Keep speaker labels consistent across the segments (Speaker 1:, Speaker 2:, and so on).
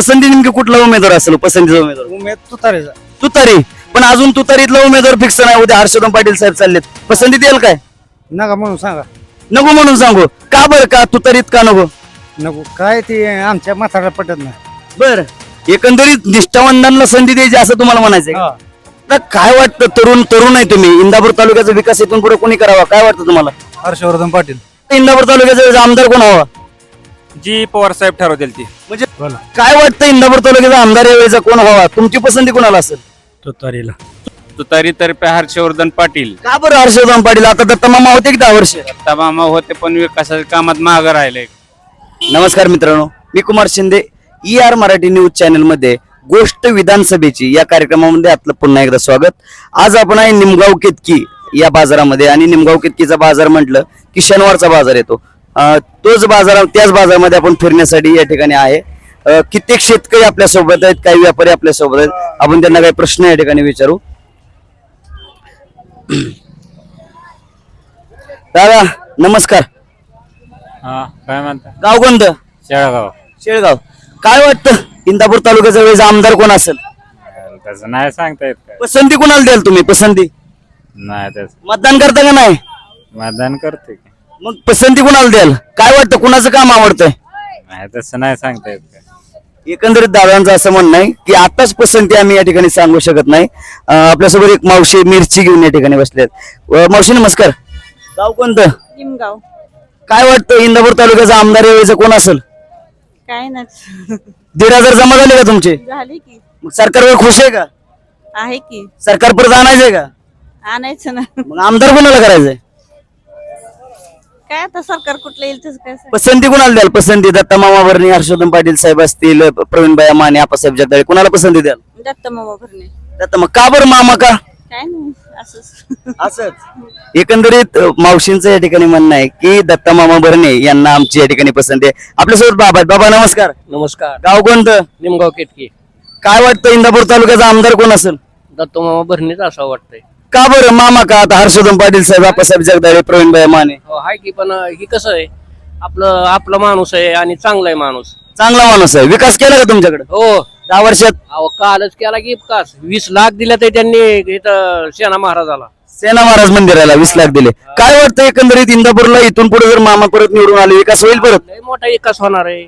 Speaker 1: पसंती नेमकी कुठला उमेदवार असेल? पसंतीचा उमेदवार.
Speaker 2: उमेद तुतारेचा.
Speaker 1: तुतारी. पण अजून तुतारीतला उमेदवार फिक्स नाही. उद्या हर्षवर्धन पाटील साहेब चाललेत. पसंती देईल काय?
Speaker 2: नका म्हणून सांगा.
Speaker 1: नको म्हणून सांगू. का बरं का तुतारीत का नको?
Speaker 2: नको. काय ते आमच्या माथाला पटत नाही.
Speaker 1: बर. एकंदरीत निष्ठावंतांना संधी द्यायची असं तुम्हाला म्हणायचं
Speaker 2: हा.
Speaker 1: आता काय वाटतं? तरुण तरुण आहे तुम्ही. इंदापूर तालुक्याचा विकास इथून पुढे कोणी करावा? काय वाटतं तुम्हाला?
Speaker 2: हर्षवर्धन पाटील.
Speaker 1: इंदापूर तालुक्याचा आमदार कोण हवा
Speaker 3: जी पवार साहेब ठरवतील ती.
Speaker 1: म्हणजे काय वाटतं इंदापूर तालुक्याचा आमदार यावेळेचा कोण व्हावा? तुमची पसंती कोणाला असेल?
Speaker 2: तुतारीला.
Speaker 3: तुतारीतर्फे हर्षवर्धन पाटील.
Speaker 1: का बरं हर्षवर्धन पाटील? आता दत्ता मामा होते की दहा वर्ष?
Speaker 3: मामा होते पण विकासाच्या कामात मागं राहिले.
Speaker 1: नमस्कार मित्रांनो मी Kumar Shinde E R Marathi news चॅनलमध्ये गोष्ट विधानसभेची या कार्यक्रमामध्ये आपलं पुन्हा एकदा स्वागत. आज आपण आहे निमगाव केतकी या बाजारामध्ये. आणि निमगाव केतकीचा बाजार म्हटलं की शनिवारचा बाजार येतो. तोच बाजार त्याच बाजारामध्ये आपण फिरण्यासाठी या ठिकाणी आहे. कित्येक शेतकरी आपल्यासोबत आहेत काही व्यापारी आपल्यासोबत आहेत. आपण त्यांना काही प्रश्न या ठिकाणी विचारू. दादा नमस्कार.
Speaker 3: हा काय म्हणता?
Speaker 1: गाव कोणतं?
Speaker 3: शेळगाव.
Speaker 1: शेळगाव. काय वाटतं? इंदापूर तालुक्याचा वेळेचा आमदार कोण असेल?
Speaker 3: तसं नाही सांगता येत काय.
Speaker 1: पसंती कोणाला द्याल तुम्ही? पसंती?
Speaker 3: नाही तस.
Speaker 1: मतदान करता का नाही?
Speaker 3: मतदान करते की.
Speaker 1: मग पसंती कोणाला द्याल? काय वाटतं कुणाचं काम आवडतंय?
Speaker 3: नाही तसं नाही सांगता येत काय.
Speaker 1: एकंदरीत दादांचं असं म्हणणं आहे की आताच पसंती आम्ही या ठिकाणी सांगू शकत नाही. अं, आपल्यासोबत एक मावशी मिरची घेऊन या ठिकाणी बसले आहेत मावशी नमस्कार. गाव कोणतं?
Speaker 4: निमगाव.
Speaker 1: काय वाटतं इंदापूर तालुक्याचा आमदार यावेळेचा कोण असेल?
Speaker 4: काय नाही.
Speaker 1: दीड हजार जमा झाले का तुमचे?
Speaker 4: झाली की.
Speaker 1: मग सरकारवर खुश आहे का?
Speaker 4: आहे की.
Speaker 1: सरकार परत आणायचंय का?
Speaker 4: आणायचं ना.
Speaker 1: मग आमदार कोणाला करायचंय?
Speaker 4: काय आता सरकार कुठलं येईल तसं काय सांग-
Speaker 1: पसंती कुणाला द्याल? पसंती दत्ता मामा भरणी हर्षवर्धन पाटील साहेब असतील प्रवीण भाई माने आपासाहेब जगदाळे. कुणाला पसंती द्याल?
Speaker 4: दत्त मामा भरणे.
Speaker 1: दत्ता मग का बरं मामा का?
Speaker 4: काय नाही असंच.
Speaker 1: असंच? एकंदरीत अ, मावशींचं या ठिकाणी म्हणणं आहे की दत्ता मामा भरणे यांना आमची या ठिकाणी पसंती आहे. आपल्यासोबत बाबा आहेत. बाबा नमस्कार.
Speaker 5: नमस्कार.
Speaker 1: गाव कोणतं?
Speaker 5: निमगाव केटकी.
Speaker 1: काय वाटतं इंदापूर तालुक्याचा आमदार कोण असेल?
Speaker 5: दत्तोमामा भरणीच असं वाटतंय.
Speaker 1: का बरं मामा का आता हर्षवर्धन पाटील साहेब आपासाहेब जगदाळे प्रवीण भाई माने?
Speaker 5: हो हाय की पण अं, ही कसं आहे आपलं आपला माणूस आहे आणि चांगला आहे माणूस.
Speaker 1: चांगला माणूस आहे. विकास केला का तुमच्याकडे?
Speaker 5: हो.
Speaker 1: दहा वर्षात?
Speaker 5: अहो कालच केला की विकास. वीस लाख दिले ते त्यांनी इथं सेना महाराजाला.
Speaker 1: सेना महाराज मंदिराला वीस लाख दिले. काय वाटतं एकंदरीत इंदापूरला इथून पुढे जर मामा परत निवडून आले विकास होईल परत?
Speaker 5: लय मोठा विकास होणार आहे.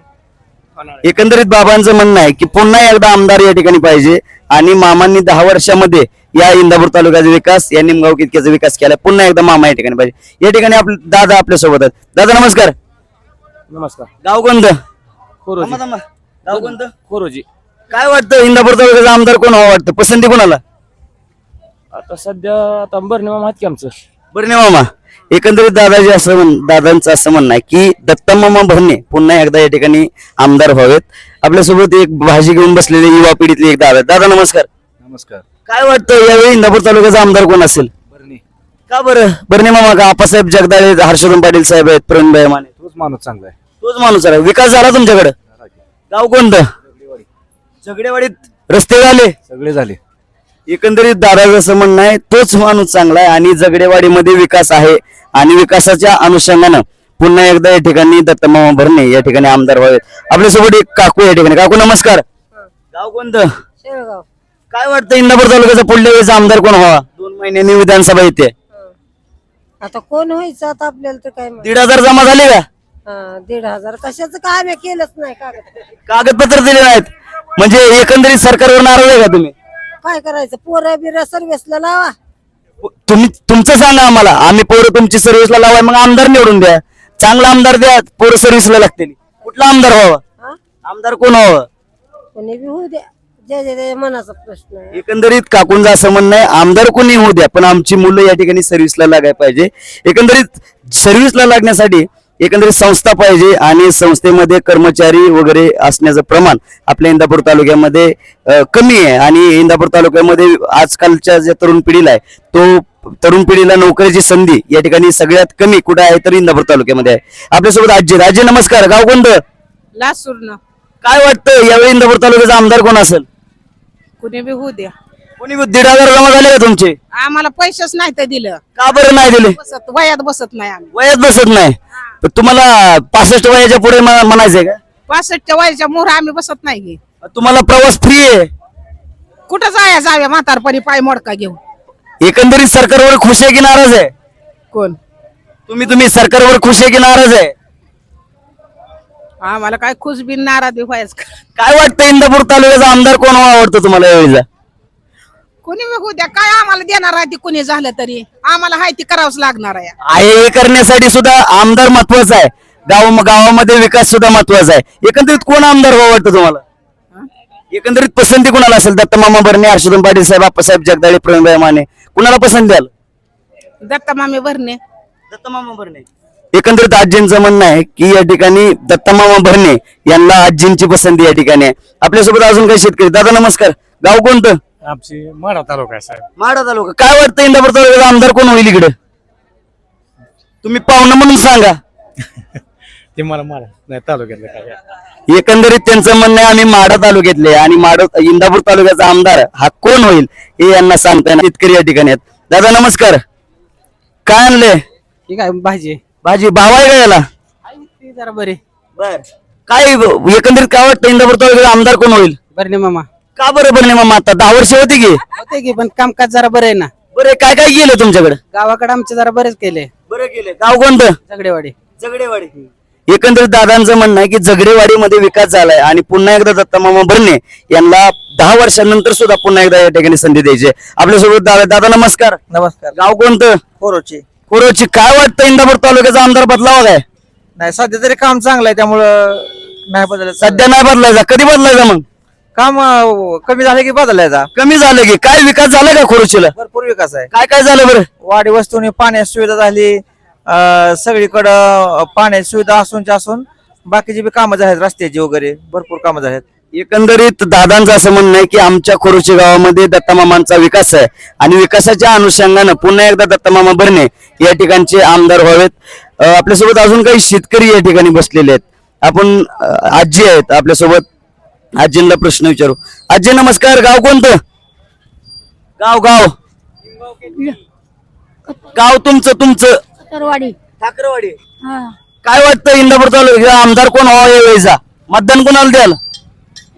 Speaker 5: होणार आहे.
Speaker 1: एकंदरीत बाबांचं म्हणणं आहे की पुन्हा एकदा आमदार या ठिकाणी पाहिजे आणि मामांनी दहा वर्षामध्ये या इंदापूर तालुक्याचा विकास या निमगाव कितक्याचा विकास केला? पुन्हा एकदा मामा या ठिकाणी पाहिजे. या ठिकाणी आपले दादा आपल्यासोबत आहेत. दादा नमस्कार.
Speaker 2: नमस्कार.
Speaker 1: गाव कोणतं?
Speaker 2: खोरोजी.
Speaker 1: थांबा, थांबा. गाव कोणतं?
Speaker 2: खोरोजी.
Speaker 1: काय वाटतं? इंदापूर तालुक्याचा आमदार कोण हवा वाटतं? पसंती कोणाला?
Speaker 2: आता सध्या आता बरं माहीत की आमचं.
Speaker 1: बरं नाही मामा. एकंदरीत दादाजी असं म्हण दादांचं असं म्हणणं आहे की दत्ता मामा भरणे पुन्हा एकदा या ठिकाणी आमदार व्हावेत. आपल्यासोबत एक भाजी घेऊन बसलेले युवा पिढीतले एक दादा आहेत. दादा नमस्कार.
Speaker 2: नमस्कार.
Speaker 1: काय वाटतं यावेळी इंदापूर तालुक्याचा आमदार कोण असेल?
Speaker 2: बरणी
Speaker 1: का बरं? बरं नाही मामा का आपासाहेब जगदाळे हर्षवर्धन पाटील साहेब आहेत प्रवीणभाई माने?
Speaker 2: तोच माणूस चांगला आहे.
Speaker 1: तोच माणूस आहे. विकास झाला तुमच्याकडे? गाव कोणतं? झगडेवाडीत रस्ते झाले?
Speaker 2: सगळे झाले.
Speaker 1: एकंदरीत दादाचं असं म्हणणं आहे तोच माणूस चांगला आहे आणि जगडेवाडीमध्ये विकास आहे आणि विकासाच्या अनुषंगानं पुन्हा एकदा या ठिकाणी दत्तमामा भरणे या ठिकाणी आमदार व्हावेत. आपल्यासोबत एक काकू या ठिकाणी. काकू नमस्कार. गाव कोणतं?
Speaker 4: शेळगाव
Speaker 1: काय वाटतं इंदापूर तालुक्याचा पुढल्या वेळेचा आमदार कोण व्हावा? दोन महिन्यांनी विधानसभा येते
Speaker 6: आता कोण व्हायचं आता आपल्याला तर काय माहीत.
Speaker 1: दीड हजार जमा झाले का?
Speaker 6: हा, दीड हजार. कशाचं काय आम्ही केलंच नाही कागद.
Speaker 1: कागदपत्र दिले नाहीत म्हणजे एकंदरीत सरकारवर नाराज आहे का तुम्ही?
Speaker 6: काय करायचं? पोरं बिर सर्व्हिसला लावा.
Speaker 1: तुम्ही तुमचं सांगा आम्हाला. आम्ही पोरं तुमची सर्व्हिसला लावाय मग आमदार निवडून द्या. चांगला आमदार द्या पोरं सर्व्हिसला लागतील. कुठला आमदार व्हावा?
Speaker 6: हा?
Speaker 1: आमदार कोण व्हावं?
Speaker 6: कोणी बी होऊ द्या. जे जे जे मनाचा प्रश्न आहे.
Speaker 1: एकंदरीत काकूंचं असं म्हणणं आहे आमदार कोणी होऊ द्या पण आमची मुलं या ठिकाणी सर्व्हिसला लागायला पाहिजे. एकंदरीत सर्व्हिसला लागण्यासाठी एकंदरीत संस्था पाहिजे आणि संस्थेमध्ये कर्मचारी वगैरे असण्याचं प्रमाण आपल्या इंदापूर तालुक्यामध्ये अं, कमी आहे. आणि इंदापूर तालुक्यामध्ये आजकालच्या ज्या तरुण पिढीला आहे तो तरुण पिढीला नोकरीची संधी या ठिकाणी सगळ्यात कमी कुठे आहे तर इंदापूर तालुक्यामध्ये आहे. आपल्यासोबत आजी. आजी नमस्कार. गाव कोणतं?
Speaker 4: लासूरनं.
Speaker 1: काय वाटतं? यावेळी इंदापूर तालुक्याचा आमदार कोण असेल?
Speaker 4: कुणी बी होऊ द्या.
Speaker 1: कोणी दीड हजार जमा झाले का तुमचे?
Speaker 4: आम्हाला पैसेच नाही तर दिलं.
Speaker 1: का बरं नाही दिले?
Speaker 4: बसत वयात बसत नाही आम्ही.
Speaker 1: वयात बसत नाही. पण तुम्हाला पासष्ट वयाच्या पुढे म- म्हणायचंय का?
Speaker 4: पासष्टच्या वयाच्या मोहर आम्ही बसत नाही की.
Speaker 1: तुम्हाला प्रवास फ्री आहे.
Speaker 4: कुठं जाया जाव्या म्हातारपणी पाय मोडका घेऊन?
Speaker 1: एकंदरीत सरकारवर खुश आहे की नाराज आहे?
Speaker 4: कोण?
Speaker 1: तुम्ही तुम्ही सरकारवर खुश आहे की नाराज आहे?
Speaker 4: आम्हाला काय खुश बिन नाराज बी व्हायच.
Speaker 1: काय वाटतं इंदापूर तालुक्याचा आमदार कोण आवडतो तुम्हाला यावेळीचा
Speaker 4: कुणी बी उद्या काय आम्हाला देणार आहे ती कुणी झालं तरी. आम्हाला हाय ती करावंच लागणार आहे.
Speaker 1: आहे हे करण्यासाठी सुद्धा आमदार महत्त्वाचा आहे. गाव गावामध्ये विकास सुद्धा महत्त्वाचा आहे. एकंदरीत कोण आमदार व्हावं वाटतं तुम्हाला? एकंदरीत पसंती कोणाला असेल? दत्त मामा भरणे हर्षवर्धन पाटील साहेब आप्पासाहेब जगदाळे प्रवीणभाई माने. कुणाला पसंत द्याल
Speaker 4: दत्ता मामी भरणे.
Speaker 1: दत्त मामा भरणे. एकंदरीत आजींचं म्हणणं आहे की या ठिकाणी दत्तमामा भरणे यांना आजींची पसंती या ठिकाणी आहे. आपल्यासोबत अजून काही शेतकरी. दादा नमस्कार. गाव कोणतं?
Speaker 7: आमची माडा तालुका आहे साहेब.
Speaker 1: माडा तालुका. काय वाटतं इंदापूर तालुक्याचा आमदार कोण होईल इकडे? तुम्ही पाहुणं म्हणून सांगा.
Speaker 7: ते मला माडा नाही तालुक्यातलं काय
Speaker 1: एकंदरीत त्यांचं म्हणणं आहे आम्ही माडा तालुक्यातले आणि माड इंदापूर तालुक्याचा आमदार हा कोण होईल हे यांना सांगता येणार शेतकरी या ठिकाणी आहेत. दादा नमस्कार. काय आणले
Speaker 5: ठीक आहे भाजी
Speaker 1: भाजी भाव आहे का याला?
Speaker 5: जरा बरे.
Speaker 1: बर. काय एकंदरीत काय वाटतं इंदापूर तालुक्याचा आमदार कोण होईल?
Speaker 5: बरे मामा.
Speaker 1: का बरं बरं मामा आता दहा वर्ष होती की?
Speaker 5: होते की पण कामकाज जरा बरं आहे ना.
Speaker 1: बरं काय काय गेलं तुमच्याकडे?
Speaker 5: गावाकडे आमचे जरा बरेच केले.
Speaker 1: बरं केलं. गाव कोणतं?
Speaker 5: झगडेवाडी.
Speaker 1: जगडेवाडी एकंदरीत दादांचं म्हणणं आहे की जगडेवाडीमध्ये विकास झालाय आणि पुन्हा एकदा दत्तमामा भरणे यांना दहा वर्षांनंतर सुद्धा पुन्हा एकदा या ठिकाणी संधी द्यायची आहे. आपल्यासोबत दादा दादा नमस्कार.
Speaker 8: नमस्कार.
Speaker 1: गाव कोणतं?
Speaker 8: कोरोची.
Speaker 1: कोरोची काय वाटतं इंदापूर तालुक्याचा आमदार बदलावा काय?
Speaker 8: नाही सध्या तरी काम चांगलं आहे त्यामुळं नाही बदलत
Speaker 1: सध्या नाही बदलायचा. कधी बदलायचा मग?
Speaker 8: काम अं, कमी झालं की बदलायचा.
Speaker 1: कमी झालं की. काय विकास झाला का खोरोचीला
Speaker 8: भरपूर विकास आहे.
Speaker 1: काय काय झालं बरं?
Speaker 8: वाडी वस्तूने पाण्याची सुविधा झाली अं, सगळीकडं पाण्याची सुविधा असून असून बाकीची बी कामं झालीत रस्त्याची वगैरे भरपूर कामं झालीत.
Speaker 1: एकंदरीत दादांचं असं म्हणणं आहे की आमच्या खोरोची गावामध्ये दत्तमामांचा विकास आहे आणि विकासाच्या अनुषंगानं पुन्हा एकदा दत्तमामा भरणे या ठिकाणचे आमदार व्हावेत. आपल्यासोबत अजून काही शेतकरी या ठिकाणी बसलेले आहेत. आपण आजी आहेत आपल्यासोबत. आजींना प्रश्न विचारू. आजी नमस्कार. गाव कोणतं? गाव गाव. गाव तुमचं तुमचं. ठाकरवाडी. काय वाटतं इंदापूर तालुक्याचा आमदार कोण व्हावा या वेळेचा मतदान कोणाला द्याल?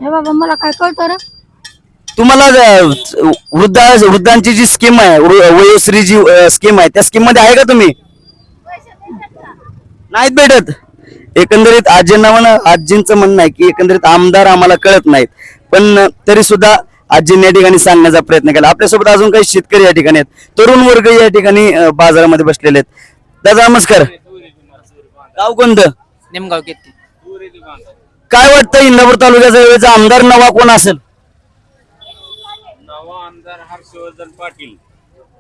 Speaker 6: हे बाबा मला काय कळतं रे?
Speaker 1: तुम्हाला वृद्धा वृद्धांची जी स्कीम आहे वृ- वयोश्री जी स्कीम आहे त्या स्कीममध्ये आहे का तुम्ही? नाहीत भेटत. एकंदरीत आजींना म्हणा आजींचं म्हणणं आहे की एकंदरीत आमदार आम्हाला कळत नाहीत. पण तरी सुद्धा आजींनी या ठिकाणी सांगण्याचा प्रयत्न केला. आपल्यासोबत अजून काही शेतकरी या ठिकाणी आहेत. तरुण वर्ग या ठिकाणी अ, बाजारामध्ये बसलेले आहेत. दादा नमस्कार. गाव कोणतं?
Speaker 5: निमगाव किती?
Speaker 1: काय वाटतं इंदापूर तालुक्याचा वेळेचा आमदार नवा कोण असेल?
Speaker 3: हर्षवर्धन पाटील.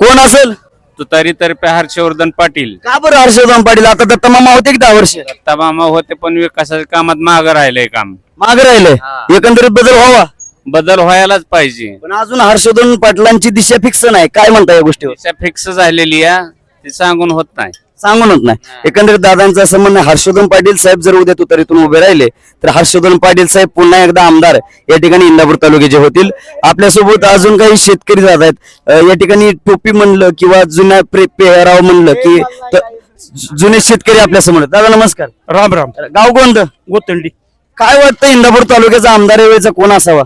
Speaker 1: कोण असेल?
Speaker 3: तुतारी तर्फे हर्षवर्धन पाटील.
Speaker 1: का बरं हर्षवर्धन पाटील? आता दत्ता मामा होते की दहा वर्ष?
Speaker 3: दत्ता मामा होते पण विकासाच्या कामात मागं राहिलंय काम.
Speaker 1: मागे राहिले. एकंदरीत बदल व्हावा.
Speaker 3: बदल व्हायलाच पाहिजे.
Speaker 1: पण अजून हर्षवर्धन पाटलांची दिशा फिक्स नाही. काय म्हणता या गोष्टीवर?
Speaker 3: दिशा फिक्स झालेली आहे. ती सांगून होत नाही.
Speaker 1: सांगून होत नाही. एकंदरीत दादांचं असं म्हणणं हर्षवर्धन पाटील साहेब जर उद्या तुतारीतून उभे राहिले तर हर्षवर्धन पाटील साहेब पुन्हा एकदा आमदार या ठिकाणी इंदापूर तालुक्याचे होतील. आपल्यासोबत अजून काही शेतकरी जात आहेत. या ठिकाणी टोपी म्हणलं किंवा जुन्या प्रे- पेहराव म्हणलं की त- जुने शेतकरी आपल्यासमोर दादा नमस्कार.
Speaker 7: राम राम.
Speaker 1: गाव कोणतं?
Speaker 7: गोतंडी.
Speaker 1: काय वाटतं इंदापूर तालुक्याचा आमदार या वेळेचा कोण असावा?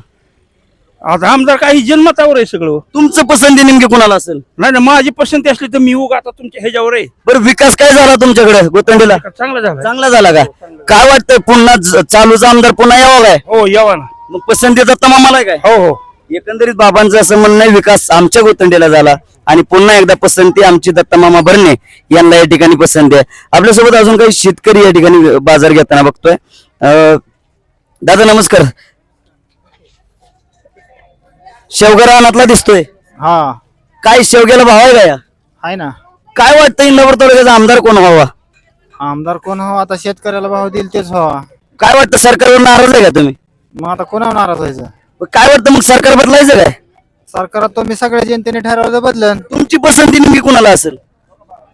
Speaker 7: आता आमदार काही जन्मतावर आहे सगळं.
Speaker 1: तुमचं पसंती नेमकी कोणाला असेल?
Speaker 7: नाही ना माझी पसंती असली तर मी उगा आता तुमच्या ह्याच्यावर आहे.
Speaker 1: बरं विकास काय झाला तुमच्याकडे गोतंडीला?
Speaker 7: चांगलं झालं.
Speaker 1: चांगला झाला का? काय वाटतंय पुन्हा ज- चालूचा आमदार पुन्हा यावा काय?
Speaker 7: हो यावा ना.
Speaker 1: मग पसंती दत्ता मामाला काय?
Speaker 7: हो हो.
Speaker 1: एकंदरीत बाबांचं असं म्हणणं आहे विकास आमच्या गोतंडीला झाला आणि पुन्हा एकदा पसंती आमची दत्ता मामा भरणे यांना या ठिकाणी पसंती आहे. आपल्यासोबत अजून काही शेतकरी या ठिकाणी बाजार घेताना बघतोय. अं, दादा नमस्कार. शेवगा रानातला दिसतोय.
Speaker 9: हा.
Speaker 1: काय शेवग्याला भाव आहे का या?
Speaker 9: आहे ना.
Speaker 1: काय वाटतं इंदापूर तालुक्याचा आमदार कोण व्हावा?
Speaker 9: आमदार कोण हवा? आता शेतकऱ्याला भाव देईल तेच हवा.
Speaker 1: काय वाटतं सरकारवर नाराज आहे का तुम्ही?
Speaker 9: मग आता कोणावर नाराज व्हायचं?
Speaker 1: मग काय वाटतं मग सरकार बदलायचं काय?
Speaker 9: सरकारात तुम्ही सगळ्या जनतेने ठरवलं बदलन.
Speaker 1: तुमची पसंती नेमकी कुणाला असेल?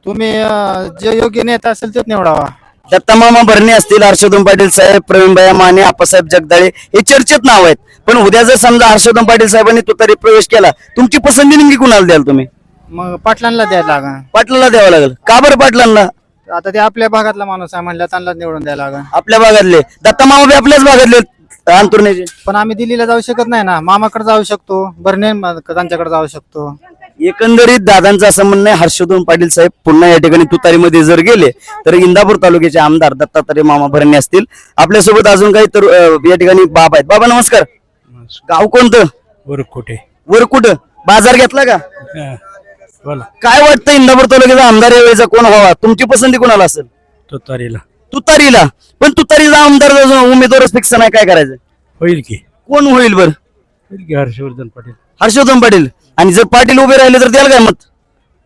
Speaker 9: तुम्ही अं, जे योग्य नेता असेल तेच निवडावा.
Speaker 1: दत्तामामा भरणे असतील हर्षवर्धन पाटील साहेब प्रवीणभाई माने आप्पासाहेब जगदाळे हे चर्चेत नाव आहेत. पण उद्या जर समजा हर्षवर्धन पाटील साहेबांनी तुतारी प्रवेश केला तुमची पसंती नेमकी कुणाला द्याल तुम्ही?
Speaker 9: मग पाटलांना द्यायला लागा
Speaker 1: पाटलाला द्यावं लागेल. का बरं पाटलांना?
Speaker 9: आता ते आपल्या भागातला माणूस आहे म्हणलं त्यांना निवडून द्यायला लागा
Speaker 1: आपल्या भागातले. दत्तामामा बी आपल्याच भागातले अंतुर्ण्याचे
Speaker 9: पण आम्ही दिल्लीला जाऊ शकत नाही ना. मामाकडे जाऊ शकतो बरणे त्यांच्याकडे जाऊ शकतो.
Speaker 1: एकंदरीत दादांचं असं म्हणणं आहे हर्षवर्धन पाटील साहेब पुन्हा या ठिकाणी तुतारीमध्ये जर गेले तर इंदापूर तालुक्याचे आमदार दत्तात्रय मामा भरणे असतील. आपल्यासोबत अजून काही तर या ठिकाणी बाबा आहेत. बाबा नमस्कार. गाव कोणतं?
Speaker 7: वर कुठे
Speaker 1: वर कुठं? बाजार घेतला का?
Speaker 7: बोला.
Speaker 1: काय वाटतं इंदापूर तालुक्याचा आमदार यावेळेचा कोण व्हावा? तुमची पसंती कोणाला असेल?
Speaker 7: तो तारीला
Speaker 1: तुतारीला. पण तुतारीचा आमदार उमेदवारच फिक्स नाही काय करायचं?
Speaker 7: होईल की.
Speaker 1: कोण होईल बर?
Speaker 7: होईल की हर्षवर्धन पाटील.
Speaker 1: हर्षवर्धन पाटील. आणि जर पाटील उभे राहिले तर द्याल काय मत?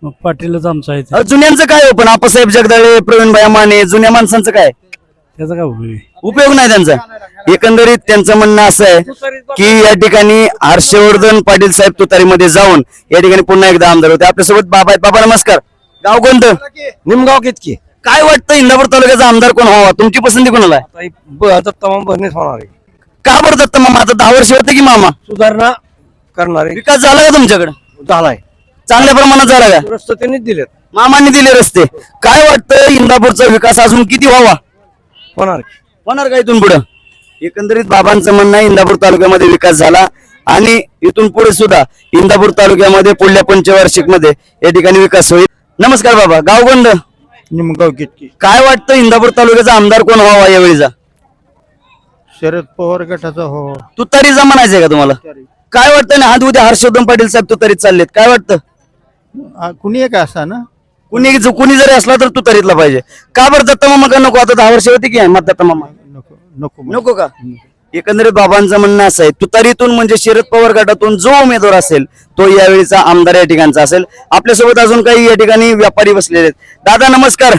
Speaker 7: मग पाटीलच आमचा आहे
Speaker 1: अहो, जुन्यांचं काय हो? पण आप्पासाहेब जगदाळे प्रवीण भाई माने जुन्या माणसांचं काय?
Speaker 7: त्याचा काय उपयोग आहे?
Speaker 1: उपयोग नाही त्यांचा. एकंदरीत त्यांचं म्हणणं असं आहे की या ठिकाणी हर्षवर्धन पाटील साहेब तुतारीमध्ये जाऊन या ठिकाणी पुन्हा एकदा आमदार होते. आपल्यासोबत बाबा आहेत. बाबा नमस्कार. गाव कोणतं?
Speaker 8: निमगाव कितकी?
Speaker 1: काय वाटतं इंदापूर तालुक्याचा आमदार कोण व्हावा? तुमची पसंती कोणाला आहे?
Speaker 8: आता तमाम होणार आहे.
Speaker 1: का बरं दत्त मामा? आता दहा वर्ष होते की मामा?
Speaker 8: सुधारणा करणारे
Speaker 1: विकास झाला का तुमच्याकडे?
Speaker 8: झालाय.
Speaker 1: चांगल्या प्रमाणात झाला का?
Speaker 8: रस्ते त्यांनीच दिलेत.
Speaker 1: मामांनी दिले रस्ते. काय वाटतं इंदापूरचा विकास अजून किती व्हावा?
Speaker 8: होणार
Speaker 1: होणार का इथून पुढे? एकंदरीत बाबांचं म्हणणं आहे इंदापूर तालुक्यामध्ये विकास झाला आणि इथून पुढे सुद्धा इंदापूर तालुक्यामध्ये पुढल्या पंचवार्षिकमध्ये या ठिकाणी विकास होईल. नमस्कार बाबा गाव कोणतं?
Speaker 9: निमगाव कितकी
Speaker 1: काय वाटतं इंदापूर तालुक्याचा आमदार कोण व्हावा यावेळीचा?
Speaker 9: शरद पवार गटाचा हो
Speaker 1: तुतारीचा म्हणायचंय का तुम्हाला? काय वाटतं ना आज उद्या हर्षवर्धन पाटील साहेब तुतारीत चाललेत? काय वाटतं?
Speaker 9: आ, कुणी एक असा ना?
Speaker 1: कुणी कुणी जरी असला तर तुतारीतला पाहिजे. का बरं दत्ता मामा का नको? आता दहा वर्ष होती की मत दत्ता मामा?
Speaker 9: नको नको
Speaker 1: नको का? एकंदरीत बाबांचं म्हणणं असं आहे तुतारीतून म्हणजे शरद पवार गटातून जो उमेदवार असेल तो यावेळीचा आमदार या ठिकाणचा असेल. आपल्यासोबत अजून काही या ठिकाणी व्यापारी बसलेले आहेत. दादा नमस्कार.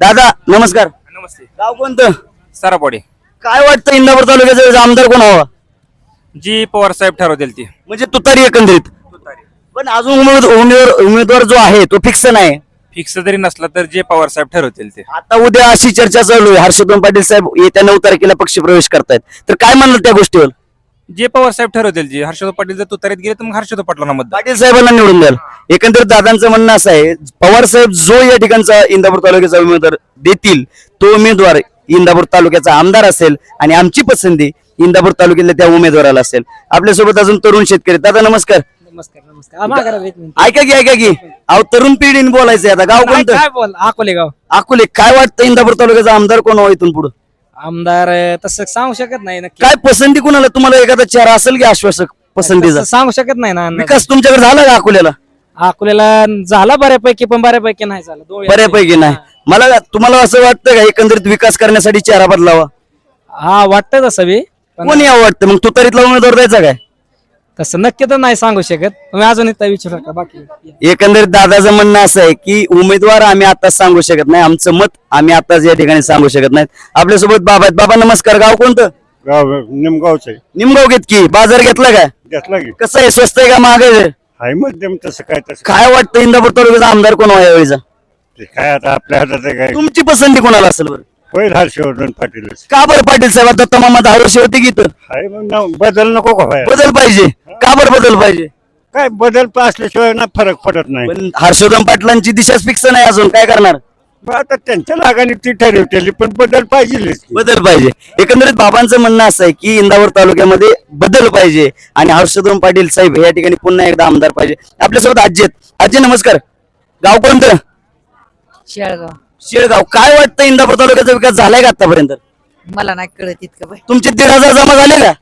Speaker 1: दादा नमस्कार.
Speaker 3: नमस्ते.
Speaker 1: गाव कोणतं?
Speaker 3: सरापवाडी
Speaker 1: काय वाटतं इंदापूर तालुक्याचा आमदार कोण हवा?
Speaker 3: जी पवार साहेब ठरवतील ती.
Speaker 1: म्हणजे तुतारी एकंदरीत. पण अजून उमेदवार उमेदवार उमेदवार जो आहे तो फिक्स नाही.
Speaker 3: फिक्स जरी नसला तर जे पवार साहेब ठरवतील ते.
Speaker 1: आता उद्या अशी चर्चा चालू आहे. हर्षवर्धन पाटील साहेब येत्या नऊ तारखेला पक्ष प्रवेश करतायत. तर काय म्हणलं त्या गोष्टीवर?
Speaker 3: जे पवार साहेब ठरवतील जी हर्षवर्धन पाटील जर तुतारीत गेले तर मग हर्षवर्धन पाटलांना मतदान.
Speaker 1: पाटील साहेबांना निवडून द्याल. एकंदरीत दादांचं म्हणणं असं आहे पवार साहेब जो या ठिकाणचा इंदापूर तालुक्याचा उमेदवार देतील तो उमेदवार इंदापूर तालुक्याचा आमदार असेल आणि आमची पसंती इंदापूर तालुक्यातल्या त्या उमेदवाराला असेल. आपल्यासोबत अजून तरुण शेतकरी. दादा नमस्कार. ऐका की ऐका की. अहो तरुण पिढीने बोलायचंय आता. गाव कोणतं?
Speaker 2: काय बोल? अकोले गाव.
Speaker 1: अकोले. काय वाटतं इंदापूर तालुक्याचा आमदार कोण व्हावा इथून पुढे?
Speaker 2: आमदार अं, तसं सांगू शकत नाही नक्की.
Speaker 1: काय पसंती कुणाला? तुम्हाला एखादा चेहरा असेल की आश्वासक पसंतीचा?
Speaker 2: तसं सांगू शकत नाही ना अंदाज.
Speaker 1: विकास तुमच्याकडे झाला का अकोल्याला?
Speaker 2: अकोल्याला झाला बऱ्यापैकी पण बऱ्यापैकी नाही झाला. दोन
Speaker 1: बऱ्यापैकी नाही. मला तुम्हाला असं वाटतं का एकंदरीत विकास करण्यासाठी चेहरा बदलावा?
Speaker 2: हा वाटतं तसं बी.
Speaker 1: कोणी वाटतं मग तुतारीतला उमेदवार द्यायचा काय?
Speaker 2: तसं नक्की तर नाही सांगू शकत. तुम्ही अजून एकदा विचारू नका बाकी
Speaker 1: एकंदरीत दादाचं म्हणणं असं आहे की उमेदवार आम्ही आताच सांगू शकत नाही आमचं मत आम्ही आताच या ठिकाणी सांगू शकत नाहीत आपल्यासोबत बाबा आहेत. बाबा नमस्कार. गाव कोणतं?
Speaker 10: गाव निमगावच आहे.
Speaker 1: निमगाव घेतकी बाजार घेतला काय?
Speaker 10: घेतला की.
Speaker 1: कसं आहे? स्वस्त आहे का महाग आहे?
Speaker 10: हाय मध्यम तसं काय तसं
Speaker 1: काय वाटतं इंदापूर तालुक्याचा आमदार कोण
Speaker 10: ते काय आता आपल्या हातात आहे काय?
Speaker 1: तुमची पसंती कोणाला असेल बरं?
Speaker 10: होईल हर्षवर्धन पाटीलच
Speaker 1: का बरं पाटील साहेब? आता तमामा दहा वर्ष होते की इथं
Speaker 10: हाय मग ना बदल नको का व्हायला?
Speaker 1: बदल पाहिजे. का बरं बदल पाहिजे?
Speaker 10: काय बदल असल्याशिवाय ना फरक पडत नाही.
Speaker 1: पण हर्षवर्धन पाटलांची दिशाच फिक्स नाही अजून. काय करणार?
Speaker 10: मग आता त्यांच्या लागाने ती ठरवतेली पण बदल पाहिजे
Speaker 1: बदल पाहिजे. एकंदरीत बाबांचं म्हणणं असं आहे की इंदापूर तालुक्यामध्ये बदल पाहिजे आणि हर्षवर्धन पाटील साहेब या ठिकाणी पुन्हा एकदा आमदार पाहिजे. आपल्यासोबत आजी आहेत. आजी नमस्कार. गाव कोणतं?
Speaker 6: शेळगाव.
Speaker 1: शेळगाव. काय वाटतं इंदापूर तालुक्याचा विकास झालाय का आतापर्यंत?
Speaker 6: मला नाही कळत इतकं बाई.
Speaker 1: तुमचे दीड हजार जमा झाले का?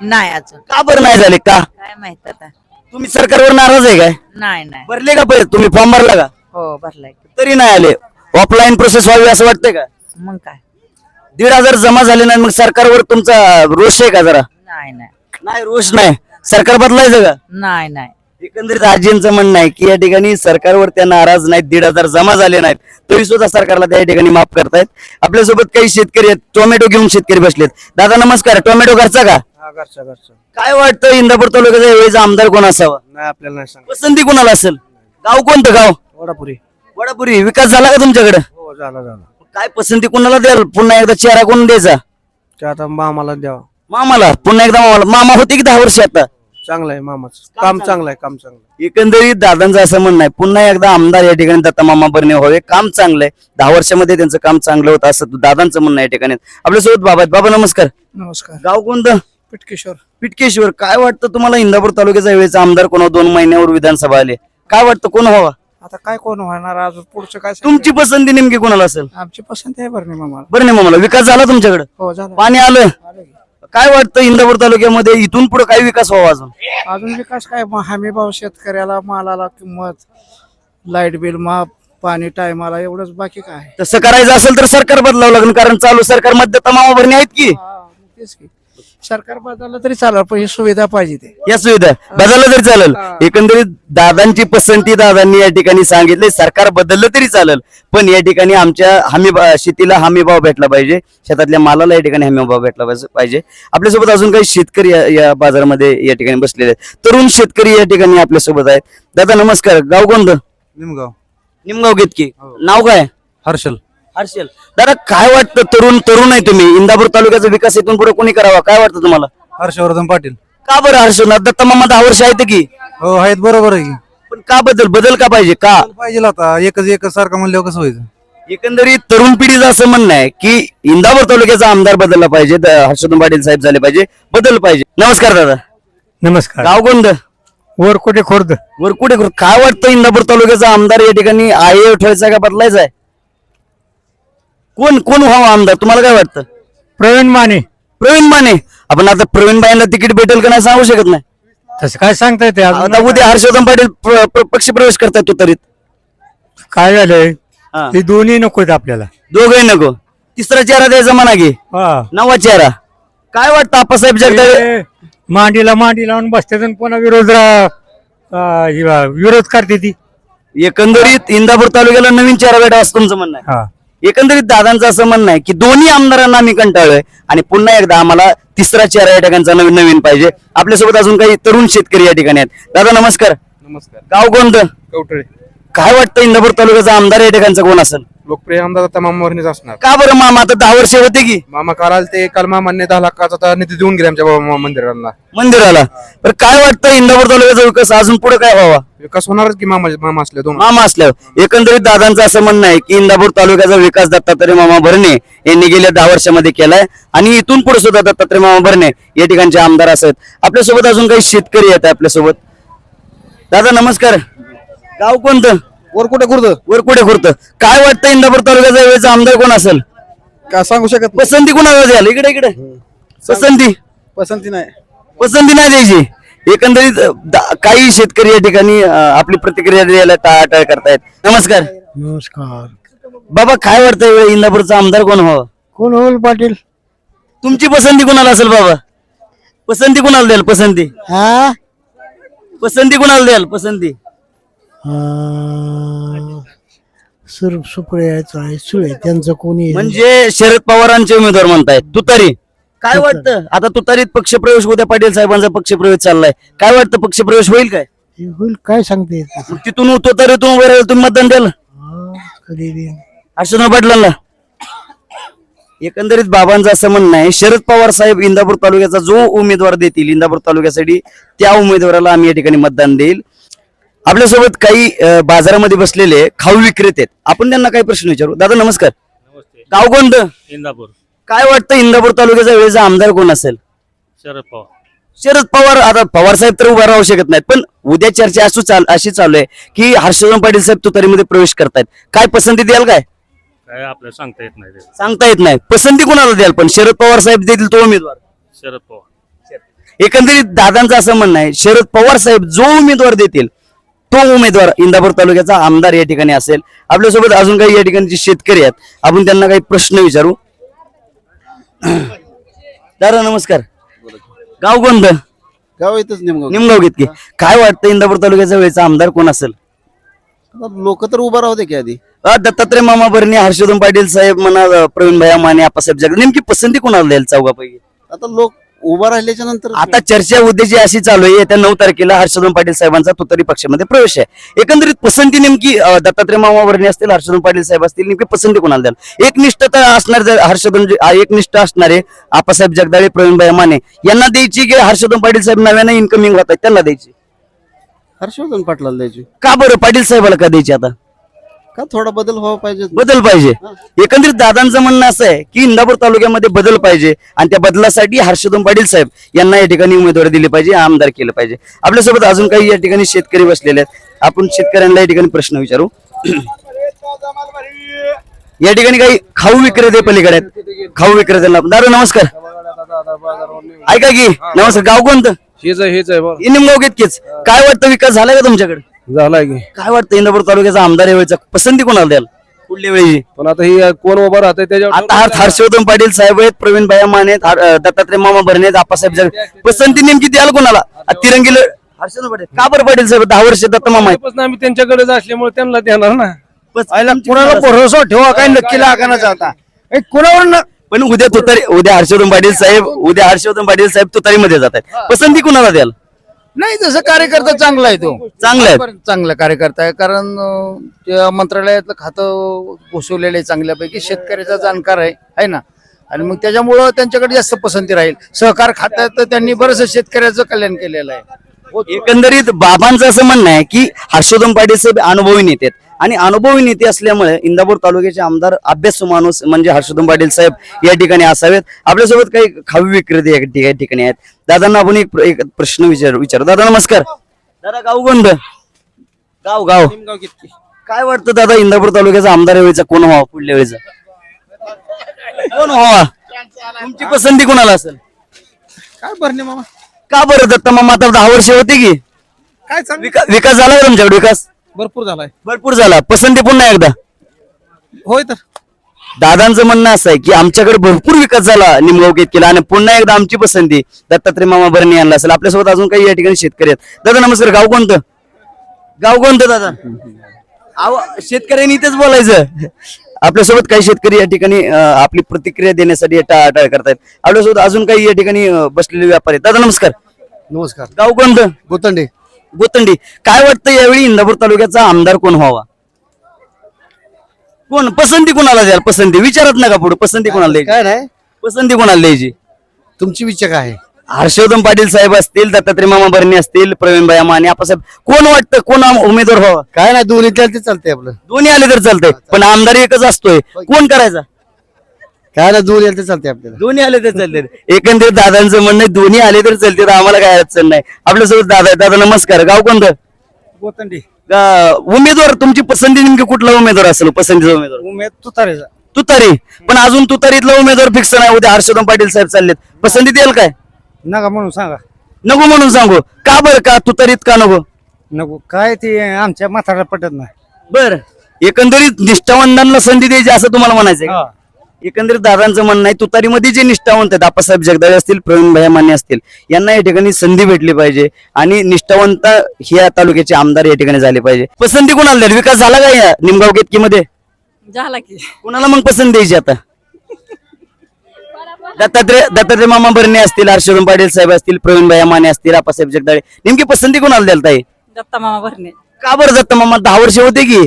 Speaker 6: नाही अजून.
Speaker 1: का बरं नाही झाले? का?
Speaker 6: काय माहीत आता.
Speaker 1: तुम्ही सरकारवर नाराज आहे काय?
Speaker 6: नाही नाही.
Speaker 1: भरले का पैसे तुम्ही फॉर्म भरला का?
Speaker 6: हो भरलाय
Speaker 1: तरी नाही आले. ऑफलाईन प्रोसेस व्हावी असं वाटतंय का?
Speaker 6: मग काय?
Speaker 1: दीड हजार जमा झाले नाही मग सरकारवर तुमचा रोष आहे का जरा?
Speaker 6: नाही नाही.
Speaker 1: नाही रोष नाही. सरकार बदलायचं का?
Speaker 6: नाही नाही.
Speaker 1: एकंदरीत आजींचं म्हणणं आहे की या ठिकाणी सरकारवर त्या नाराज नाहीत दीड हजार जमा झाले नाहीत तरी सुद्धा सरकारला त्या ठिकाणी माफ करतायत. आपल्यासोबत काही शेतकरी आहेत टोमॅटो घेऊन शेतकरी बसलेत. दादा नमस्कार. टोमॅटो घरचा का?
Speaker 8: घरचं
Speaker 1: काय वाटतं इंदापूर तालुक्याचा वेळेचा आमदार कोण असावा?
Speaker 8: नाही आपल्याला नाही सांग
Speaker 1: पसंती कोणाला असेल? गाव कोणतं गाव?
Speaker 8: वडापुरी.
Speaker 1: वडापुरी. विकास झाला का तुमच्याकडे?
Speaker 8: हो झाला झाला.
Speaker 1: काय पसंती कोणाला द्याल? पुन्हा एकदा चेहरा कोण द्यायचा?
Speaker 8: ते आता मामाला द्यावा.
Speaker 1: मामाला. पुन्हा एकदा मामाला. मामा होते की दहा वर्ष आता?
Speaker 8: चांगलं आहे मामाचं. काम चांगलं आहे काम चांगलं आहे.
Speaker 1: एकंदरीत दादांचं असं म्हणणं आहे पुन्हा एकदा आमदार या ठिकाणी दत्ता मामा बर्णे व्हावे काम चांगलं आहे दहा वर्षामध्ये त्यांचं काम चांगलं होतं असं दादांचं म्हणणं आहे या ठिकाणी. आपल्यासोबत बाबा आहेत. बाबा नमस्कार.
Speaker 7: नमस्कार.
Speaker 1: गाव कोणतं?
Speaker 7: पिटकेश्वर.
Speaker 1: पिटकेश्वर. काय वाटतं तुम्हाला इंदापूर तालुक्याचा वेळेचा आमदार कोण दोन महिन्यावर विधानसभा आले? काय वाटतं? कोण व्हावा?
Speaker 7: आता काय कोण होणार आज पुढचं काय
Speaker 1: तुमची पसंती नेमकी कोणाला असेल?
Speaker 7: आमची पसंती आहे बरं मामाला.
Speaker 1: बरं नाही मामाला. विकास झाला तुमच्याकडे?
Speaker 7: हो झालं.
Speaker 1: पाणी आलं? काय वाटतं इंदापूर तालुक्यामध्ये? इथून पुढे काय विकास व्हावा अजून?
Speaker 7: अजून विकास काय? मग हमी भाव शेतकऱ्याला मालाला किंमत लाइट बिल माफ पाणी टायमाला एवढंच बाकी काय.
Speaker 1: तसं करायचं असेल तर सरकार बदलावं लागेल कारण चालू सरकार मध्यता मामा भरणे आहेत की?
Speaker 7: हा, तेच की. सरकार बदललं तरी चालेल पण ही सुविधा पाहिजे ते.
Speaker 1: या सुविधा. बदललं तरी चालेल. एकंदरीत दादांची पसंती दादांनी या ठिकाणी सांगितले. सरकार बदललं तरी चालेल. पण या ठिकाणी आमच्या हमी शेतीला हमी भाव भेटला पाहिजे. शेतातल्या मालाला या ठिकाणी हमी भाव भेटला पाहिजे- पाहिजे. आपल्यासोबत अजून काही शेतकरी या- या बाजारामध्ये या ठिकाणी बसलेले आहेत. तरुण शेतकरी या ठिकाणी आपल्यासोबत आहेत. दादा नमस्कार. गाव कोणतं?
Speaker 8: निमगाव.
Speaker 1: निमगाव घेतकी. नाव काय?
Speaker 8: हर्षल.
Speaker 1: हर्षल. दादा काय वाटतं तरुण तरुण आहे तुम्ही? इंदापूर तालुक्याचा विकास इथून पुढे कोणी करावा? काय वाटतं तुम्हाला?
Speaker 8: हर्षवर्धन पाटील.
Speaker 1: का बरं हर्षल दत्ता मामा दहा वर्ष आहेत की.
Speaker 8: हो आहेत बरोबर आहे की.
Speaker 1: पण का बदल बदल का पाहिजे? का?
Speaker 8: पाहिजे आता. एकच एकच सारखं म्हणल्यावर कसं व्हायचं?
Speaker 1: एकंदरीत तरुण पिढीचं असं म्हणणं आहे की इंदापूर तालुक्याचा आमदार बदलला पाहिजे द- हर्षवर्धन पाटील साहेब झाले पाहिजे बदल पाहिजे. नमस्कार दादा.
Speaker 10: नमस्कार.
Speaker 1: गाव कोणतं?
Speaker 10: वरकोटे खुर्द.
Speaker 1: वरकुटे खुर्द. काय वाटतं इंदापूर तालुक्याचा आमदार या ठिकाणी? आहे ठेवायचा का बदलायचा आहे. कोण कोण व्हावं आमदार? तुम्हाला काय वाटतं?
Speaker 10: प्रवीण माने.
Speaker 1: प्रवीण माने? आपण आता प्रवीण बाईंना तिकीट भेटेल का नाही सांगू शकत नाही.
Speaker 10: तसं काय सांगता येते
Speaker 1: आता उद्या हर्षवर्धन पाटील प्र- प्र- पक्ष प्रवेश करतायत तुतारीत
Speaker 10: काय झालंय?
Speaker 1: हा.
Speaker 10: हे दोन्ही नकोत आपल्याला.
Speaker 1: दोघही नको. तिसरा चेहरा द्यायचा म्हणा की.
Speaker 10: हा.
Speaker 1: नवा चेहरा. काय वाटतं आप्पासाहेब जगदाळे?
Speaker 10: ते मांडीला मांडी लावून बसते आणि पुन्हा विरोध रा- अं, विरोध करते ती.
Speaker 1: एकंदरीत इंदापूर तालुक्याला नवीन चेहरा भेटा असं तुमचं म्हणणं आहे.
Speaker 10: हा.
Speaker 1: एकंदरीत दादांचं असं म्हणणं आहे की दोन्ही आमदारांना आम्ही कंटाळलोय आणि पुन्हा एकदा आम्हाला तिसरा चेहरा या ठिकाणचा नवीन नवीन पाहिजे. आपल्यासोबत अजून काही तरुण शेतकरी या ठिकाणी आहेत. दादा नमस्कार.
Speaker 8: नमस्कार.
Speaker 1: गाव कोणतं?
Speaker 8: कवटळे
Speaker 1: काय वाटतं इंदापूर तालुक्याचा आमदार या ठिकाणचा कोण असेल?
Speaker 8: लोकप्रिय आमदार तमाम वरणीच असणार.
Speaker 1: का बरं मामा? आता दहा वर्ष होते की.
Speaker 8: मामा काल ते काल मामांनी दहा लाखाचा आता निधी देऊन गेले आमच्या बाबा मंदिराला.
Speaker 1: मंदिराला. तर काय वाटतं इंदापूर तालुक्याचा विकास? अजून पुढे काय व्हावा?
Speaker 8: विकास होणारच की मामा मामा असले दोन?
Speaker 1: मामा असल्यावर. एकंदरीत दादांचं असं म्हणणं आहे की इंदापूर तालुक्याचा विकास दत्तात्रय मामा भरणे यांनी गेल्या दहा वर्षामध्ये केलाय. आणि इथून पुढे सुद्धा दत्तात्रय मामा भरणे या ठिकाणचे आमदार असत. आपल्यासोबत अजून काही शेतकरी आहेत आपल्यासोबत. दादा नमस्कार. गाव कोणतं?
Speaker 8: वरकुटे खुर्द?
Speaker 1: वरकुटे खुर्त काय वाटतं इंदापूर तालुक्याचा वेळेचा आमदार कोण असेल?
Speaker 8: काय सांगू शकत
Speaker 1: पसंती कोणाला द्याल इकडे इकडे. पसंती?
Speaker 8: पसंती नाही.
Speaker 1: पसंती नाही द्यायची. एकंदरीत अ, दा- काही शेतकरी या ठिकाणी अ, आपली प्रतिक्रिया द्यायला टाळाटाळ करतायत. नमस्कार.
Speaker 10: नमस्कार.
Speaker 1: बाबा काय वाटतं यावेळी इंदापूरचा आमदार कोण व्हावं?
Speaker 10: कोण होईल पाटील?
Speaker 1: तुमची पसंती कोणाला असेल बाबा? पसंती कोणाला द्याल? पसंती?
Speaker 10: हा?
Speaker 1: पसंती कोणाला द्याल? पसंती?
Speaker 10: सर सुपळे सुळे त्यांचं कोणी
Speaker 1: म्हणजे शरद पवारांचे उमेदवार म्हणतायत. तुतारी. काय वाटतं? आता तुतारीत पक्षप्रवेश उद्या पाटील साहेबांचा पक्षप्रवेश चाललाय. काय वाटतं? पक्षप्रवेश होईल काय?
Speaker 10: होईल काय सांगते
Speaker 1: मग तिथून तुतारीतून उभे राहिलं तुम्ही मतदान द्याल.
Speaker 10: कधी
Speaker 1: अर्चना पाटलांना. एकंदरीत बाबांचं असं म्हणणं आहे शरद पवार साहेब इंदापूर तालुक्याचा जो उमेदवार देतील इंदापूर तालुक्यासाठी त्या उमेदवाराला आम्ही या ठिकाणी मतदान देईल. आपल्यासोबत काही अं, बाजारामध्ये बसलेले खाऊ विक्रेते आहेत. आपण त्यांना काही प्रश्न विचारू. दादा नमस्कार. गाव कोणतं?
Speaker 3: इंदापूर.
Speaker 1: काय वाटतं इंदापूर तालुक्याचा वेळेचा आमदार कोण असेल?
Speaker 3: शरद पवार.
Speaker 1: शरद पवार आता पवार साहेब तर उभा राहू शकत नाहीत पण उद्या चर्चा असू चाल अशी चालू आहे की हर्षवर्धन पाटील साहेब तुतारीमध्ये प्रवेश करतायत. काय पसंती द्याल काय?
Speaker 3: काय आपल्याला सांगता येत नाही ते.
Speaker 1: सांगता येत नाही. पसंती कोणाला द्याल पण? शरद पवार साहेब देतील तो उमेदवार.
Speaker 3: शरद पवार.
Speaker 1: एकंदरीत दादांचं असं म्हणणं आहे शरद पवार साहेब जो उमेदवार देतील तो उमेदवार इंदापूर तालुक्याचा आमदार या ठिकाणी असेल. आपल्यासोबत अजून काही या ठिकाणचे शेतकरी आहेत. आपण त्यांना काही प्रश्न विचारू. दादा नमस्कार. गाव कोणतं?
Speaker 8: गाव येतच नेमकं
Speaker 1: निमगाव घेतकी काय वाटतं इंदापूर तालुक्याचा वेळेचा आमदार कोण असेल?
Speaker 8: लोक तर उभा राहू दे की आधी.
Speaker 1: दत्तात्रय मामा बर्णी हर्षवर्धन पाटील साहेब म्हणा प्रवीण भैया माने आप्पासाहेब जगद नेमकी पसंती कोणाला द्याल चौघापैकी
Speaker 8: आता लोक
Speaker 7: उभा राहिल्याच्या नंतर
Speaker 1: आता चर्चा उद्याची अशी चालू आहे येत्या नऊ तारखेला हर्षवर्धन पाटील साहेबांचा तुतारी पक्षामध्ये प्रवेश आहे. एकंदरीत पसंती नेमकी अं, दत्तात्रय मामा वर्णी असतील हर्षवर्धन पाटील साहेब असतील नेमकी पसंती कोणाला द्याल? एक असणार जर हर्षवर्धन जे- आ, एक निष्ठा असणारे आपासाहेब जगदाळे प्रवीणभाई माने यांना द्यायची की हर्षवर्धन पाटील साहेब नव्यानं इन्कमिंग होत आहेत त्यांना द्यायची?
Speaker 7: हर्षवर्धन पाटलाला द्यायची.
Speaker 1: का बरं? पाटील साहेबाला का द्यायची आता?
Speaker 7: का थोडा बदल व्हावा पाहिजे?
Speaker 1: बदल पाहिजे. एकंदरीत दादांचं म्हणणं असं आहे की इंदापूर तालुक्यामध्ये बदल पाहिजे आणि त्या बदलासाठी हर्षवर्धन पाटील साहेब यांना या ठिकाणी उमेदवारी दिली पाहिजे आमदार केलं पाहिजे. आपल्यासोबत अजून काही या ठिकाणी शेतकरी बसलेले आहेत. आपण शेतकऱ्यांना या ठिकाणी प्रश्न विचारू. या ठिकाणी काही खाऊ विक्रेते पलीकडे आहेत. खाऊ विक्रेत्यांना दादा नमस्कार. ऐका की नमस्कार. गाव कोणतं?
Speaker 5: हेच आहे हेच आहे
Speaker 1: हे निमगाव कितकेच? काय वाटतं विकास झालाय का तुमच्याकडे?
Speaker 5: झालाय की.
Speaker 1: काय वाटतं इंदापूर तालुक्याचा आमदार यावेळेचा? पसंती कोणाला द्याल? पुढल्या वेळी?
Speaker 5: पण आता ही कोण उभा राहतंय त्याच्यावर
Speaker 1: आता हा हर्षवर्धन पाटील साहेब आहेत प्रवीण भाया माने आहेत, हार- अं, दत्तात्रय मामा भरणे आहेत आप्पासाहेब जग पसंती नेमकी द्याल कोणाला? आ, तिरंगीला हर्षवर्धन पाटील का बरं पाटील साहेब? दहा वर्ष दत्त मामा आहेत.
Speaker 5: आम्ही त्यांच्याकडेच असल्यामुळे त्यांना देणार ना.
Speaker 1: बस-
Speaker 7: कुणाला भरोसा ठेवा काय नक्की लागायला जाता कुणावर
Speaker 1: पण उद्या तुतारी उद्या हर्षवर्धन पाटील साहेब उद्या हर्षवर्धन पाटील साहेब तुतारीमध्ये जात आहेत पसंती कुणाला द्याल?
Speaker 7: नाही तसं कार्यकर्ता चांगला आहे तो.
Speaker 1: चांगला आहे.
Speaker 7: चांगला कार्यकर्ता आहे. कारण अं, त्या मंत्रालयातलं खातं घुसवलेलं आहे चांगल्यापैकी. शेतकऱ्याचा जाणकार आहे आहे ना? आणि मग त्याच्यामुळं त्यांच्याकडे जास्त पसंती राहील. सहकार खात्यात त्यांनी बरंच शेतकऱ्याचं कल्याण केलेलं आहे.
Speaker 1: एकंदरीत बाबांचं असं म्हणणं आहे की हर्षवर्धन पाटील साहेब अनुभवी नेते आहेत आणि अनुभवी नेते असल्यामुळे इंदापूर तालुक्याचे आमदार अभ्यासू माणूस म्हणजे हर्षवर्धन पाटील साहेब या ठिकाणी असावेत. आपल्यासोबत काही खावी विक्रेते या ठिका- ठिकाणी आहेत. दादांना आपण एक एक प्रश्न विचार विचारू. दादा नमस्कार. दादा गाव कोणतं? गाव गाव. काय वाटतं दादा इंदापूर तालुक्याचा आमदार यावेळीचा कोण व्हावा पुढल्या वेळेचा? कोण व्हावा? तुमची पसंती कोणाला असेल?
Speaker 7: काय भरणे मामा?
Speaker 1: का बरं दत्ता मामा? आता दहा वर्ष होते की.
Speaker 7: काय
Speaker 1: विकास झाला तुमच्याकडे विकास?
Speaker 7: भरपूर झालाय.
Speaker 1: भरपूर झाला. पसंती पुन्हा एकदा.
Speaker 7: होय तर.
Speaker 1: दादांचं म्हणणं असं आहे की आमच्याकडे भरपूर विकास झाला निमगाव केला आणि पुन्हा एकदा आमची पसंती दत्तात्रय मामा भरणे यांना असेल. आपल्यासोबत अजून काही या ठिकाणी शेतकरी आहेत. दादा नमस्कार. गाव कोणतं? गाव कोणतं दादा? आव शेतकऱ्यांनी इथेच बोलायचं. आपल्यासोबत काही शेतकरी या ठिकाणी आपली प्रतिक्रिया देण्यासाठी टाळाटाळ करतायत. आपल्यासोबत अजून काही या ठिकाणी बसलेले व्यापारी आहेत. दादा नमस्कार.
Speaker 7: नमस्कार.
Speaker 1: गाव कोणतं?
Speaker 7: गोतंडे.
Speaker 1: गोतंडी. काय वाटतं यावेळी इंदापूर तालुक्याचा आमदार कोण व्हावा? कोण? पसंती कोणाला द्याल? पसंती. विचारत नका पुढे. पसंती कोणाला द्यायची?
Speaker 7: काय नाही.
Speaker 1: पसंती कोणाला द्यायची?
Speaker 7: तुमची विचार काय आहे.
Speaker 1: हर्षवर्धन पाटील साहेब असतील दत्तात्रय मामा भरणे असतील प्रवीणभाई माने आपासाहेब कोण वाटतं? कोण आम- उमेदवार व्हावा?
Speaker 7: काय नाही दोन्ही ते चालतंय आपलं.
Speaker 1: दोन्ही आले तर चालतंय. पण आमदार एकच असतोय. कोण करायचा?
Speaker 7: काय नाही दोन्ही ते चालतंय आपल्याला.
Speaker 1: दोन्ही आले तर चालते एकंदरीत दादांचं म्हणणं आहे, दोन्ही आले तर चालते तर आम्हाला काय अडचण नाही. आपल्यासोबत दादा आहे. दादा नमस्कार. गाव कोणतं?
Speaker 7: गोतंडी.
Speaker 1: गा- उमेदवार तुमची पसंती नेमकी कुठला उमेदवार असेल? पसंतीचा उमेदवार.
Speaker 7: उमेद तुतारेचा.
Speaker 1: तुतारी. पण अजून तुतारीतला उमेदवार फिक्स नाही. उद्या हर्षवर्धन पाटील साहेब चाललेत. पसंती द्याल काय?
Speaker 9: नका म्हणून सांगा.
Speaker 1: नको म्हणून सांगू. का बरं? का तुतारीत का नको?
Speaker 9: नको. काय ते आमच्या माथाला पटत नाही.
Speaker 1: बर. एकंदरीत निष्ठावंतांना संधी द्यायची असं तुम्हाला?
Speaker 9: हा.
Speaker 1: एकंदरीत दादांचं म्हणणं आहे तुतारीमध्ये जे निष्ठावंत आहेत आप्पासाहेब जगदाळे असतील प्रवीण भाई माने असतील यांना या ठिकाणी संधी भेटली पाहिजे आणि निष्ठावंत ह्या तालुक्याचे आमदार या ठिकाणी झाले पाहिजे. पसंती कोणाला द्याल विकास झाला का या निमगाव केतकीमध्ये
Speaker 6: झाला की.
Speaker 1: कुणाला मग पसंत द्यायची आता? दत्तात्रय दत्तात्रय मामा भरणे असतील हर्षवर्धन पाटील साहेब असतील प्रवीण भाई माने असतील आप्पासाहेब जगदाळे. नेमकी पसंती कोणाला द्याल ताई?
Speaker 6: दत्ता मामा भरणे.
Speaker 1: का बरं दत्त मामा? दहा वर्ष होते की?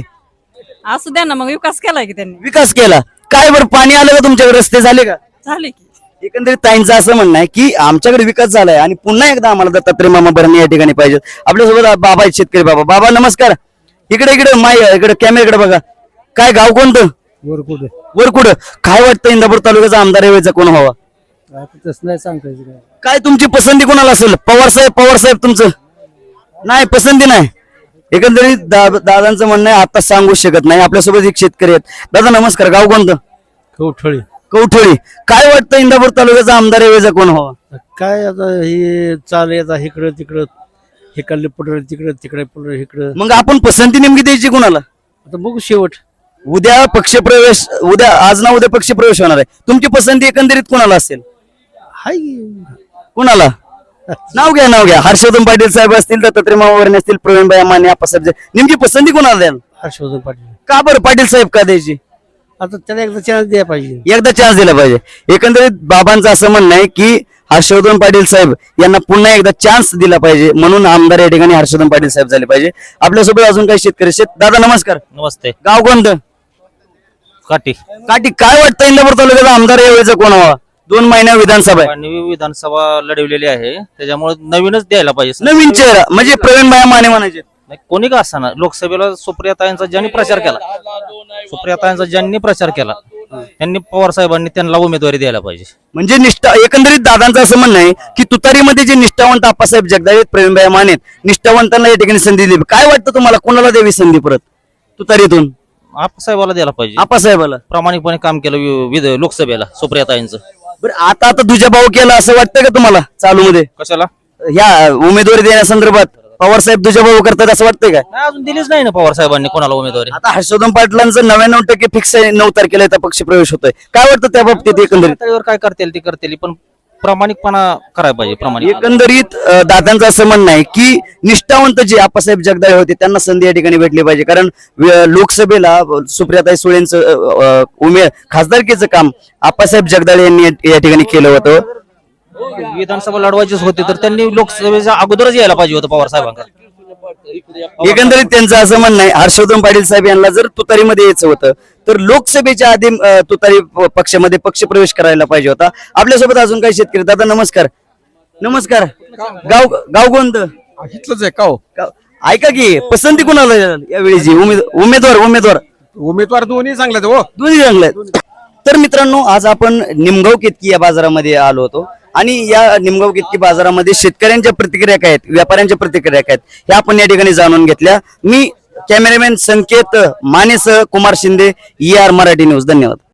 Speaker 6: असू द्या ना मग विकास केलाय की त्यांनी.
Speaker 1: विकास केला. काय बरं पाणी आलं का तुमच्याकडे? रस्ते झाले का?
Speaker 6: झाले की.
Speaker 1: एकंदरीत ताईंचं असं म्हणणं आहे की आमच्याकडे विकास झालाय आणि पुन्हा एकदा आम्हाला दत्तात्रय मामा भरणे या ठिकाणी पाहिजे. आपल्यासोबत बाबा आहेत शेतकरी बाबा. बाबा नमस्कार. इकडे इकडे माय इकडे कॅमेराकडे बघा. काय गाव कोणतं?
Speaker 9: वरकुड
Speaker 1: वरकुड काय वाटतं इंदापूर तालुक्याचा आमदार यावेळेचा कोण व्हावा?
Speaker 9: तसं नाही सांगता काय.
Speaker 1: काय तुमची पसंती कोणाला असेल? पवार साहेब पवार साहेब तुमचं? नाही पसंती नाही. एकंदरीत दा- दादांचं म्हणणं आहे आता सांगू शकत नाही. आपल्यासोबत एक शेतकरी आहेत. दादा नमस्कार. गाव कोणतं?
Speaker 9: कवठळी.
Speaker 1: कवठळी. काय वाटतं इंदापूर तालुक्याचा आमदार यावेळेचा कोण व्हावा
Speaker 9: काय आता हे चाल येतात इकडं तिकडं. हिकडले पुढे तिकडं तिकडे पुढे इकडं.
Speaker 1: मग आपण पसंती नेमकी द्यायची कोणाला?
Speaker 9: आता बघू शेवट.
Speaker 1: उद्या पक्षप्रवेश उद्या आज ना उद्या पक्षप्रवेश होणार आहे. तुमची पसंती एकंदरीत कोणाला असेल?
Speaker 9: हाय.
Speaker 1: कोणाला? नाव घ्या नाव घ्या. हर्षवर्धन पाटील साहेब असतील दत्तात्रय मामावरणे असतील प्रवीणबाई माने आप्पासाहेब नेमकी पसंती कोणाला द्याल?
Speaker 9: हर्षवर्धन पाटील.
Speaker 1: का बरं पाटील साहेब का द्यायची?
Speaker 9: आता त्याला एकदा चान्स द्यायला पाहिजे.
Speaker 1: एकदा चान्स दिला पाहिजे. एकंदरीत बाबांचं असं म्हणणं आहे की हर्षवर्धन पाटील साहेब यांना पुन्हा एकदा चान्स दिला पाहिजे म्हणून आमदार या ठिकाणी हर्षवर्धन पाटील साहेब झाले पाहिजे. आपल्यासोबत अजून काही शेतकरी शेत दादा नमस्कार.
Speaker 5: नमस्ते.
Speaker 1: गाव कोणतं?
Speaker 5: काठी.
Speaker 1: काठी. काय वाटतं इंदापूर तालुक्याचा आमदार यावेळेचा कोण व्हावा? दोन महिन्या विधानसभा आहे.
Speaker 5: आणि विधानसभा लढवलेली आहे. त्याच्यामुळे नवीनच द्यायला पाहिजे
Speaker 1: नवीन चेहरा म्हणजे प्रवीण भाया माने म्हणायचे.
Speaker 5: नाही, कोणी का असताना लोकसभेला सुप्रियाताईंचा ज्यांनी प्रचार केला सुप्रियाताईंचा ज्यांनी प्रचार केला त्यांनी पवार साहेबांनी त्यांना उमेदवारी द्यायला पाहिजे.
Speaker 1: म्हणजे निष्ठा एकंदरीत दादांचं असं म्हणणं आहे की तुतारीमध्ये जे निष्ठावंत आप्पासाहेब जगदाळे प्रेमभाई मानेत निष्ठावंतांना या ठिकाणी संधी दिली. काय वाटतं तुम्हाला? कोणाला द्यावी संधी परत? तुतारीतून?
Speaker 5: आप्पासाहेबाला द्यायला पाहिजे.
Speaker 1: आप्पासाहेबाला.
Speaker 5: प्रामाणिकपणे काम केलं वि- विध- लोकसभेला सुप्रियाताईंचं.
Speaker 1: बरं आता आता तुझ्या भाऊ केला असं वाटतं का तुम्हाला चालू मध्ये
Speaker 5: कशाला?
Speaker 1: या उमेदवारी देण्यासंदर्भात पवार साहेब तुझ्या भाऊ करतात असं वाटतंय का
Speaker 5: नाही अजून दिलीच नाही ना पवार साहेबांनी कोणाला उमेदवारी.
Speaker 1: आता हर्षवर्धन पाटलांचं नव्याण्णव टक्के फिक्स आहे नऊ तारखेला पक्ष प्रवेश होतोय. काय वाटतं त्या बाबतीत एकंदरीत?
Speaker 5: पातळीवर काय करतील ते करतील पण प्रामाणिकपणा करायला पाहिजे प्रामाणिक
Speaker 1: एकंदरीत अं, दादांचं असं म्हणणं आहे की निष्ठावंत जे आप्पासाहेब जगदाळे होते त्यांना संधी या ठिकाणी भेटली पाहिजे. कारण लोकसभेला सुप्रियाताई सुळेंचं अं, अं, उमे खासदारकीचं काम आप्पासाहेब जगदाळे यांनी या- या ठिकाणी केलं होतं.
Speaker 5: विधानसभा लढवायचीच होती तर त्यांनी लोकसभेच्या अगोदरच यायला पाहिजे होतं पवार साहेबांकडे.
Speaker 1: एकंदरीत त्यांचं असं म्हणणं आहे हर्षवर्धन पाटील साहेब यांना जर तुतारीमध्ये यायचं होतं तर लोकसभेच्या आधी तुतारी पक्षामध्ये पक्ष प्रवेश करायला पाहिजे होता. आपल्यासोबत अजून काही शेतकरी दादा नमस्कार. नमस्कार. गाव गाव कोणतं?
Speaker 11: इथलंच आहे का
Speaker 1: गाव- ऐका की पसंती कुणाला यावेळीची उमेद उमेदवार उमेदवार.
Speaker 11: उमेदवार दोन्ही चांगले हो.
Speaker 1: दोन्ही चांगले तर मित्रांनो आज आपण निमगाव केतकी या बाजारामध्ये आलो होतो. आणि या निमगाव कितकी बाजारामध्ये शेतकऱ्यांच्या प्रतिक्रिया काय आहेत? व्यापाऱ्यांच्या प्रतिक्रिया काय आहेत? ह्या आपण या ठिकाणी जाणून घेतल्या. मी cameraman Sanket मानेसह Kumar Shinde E R Marathi news. धन्यवाद.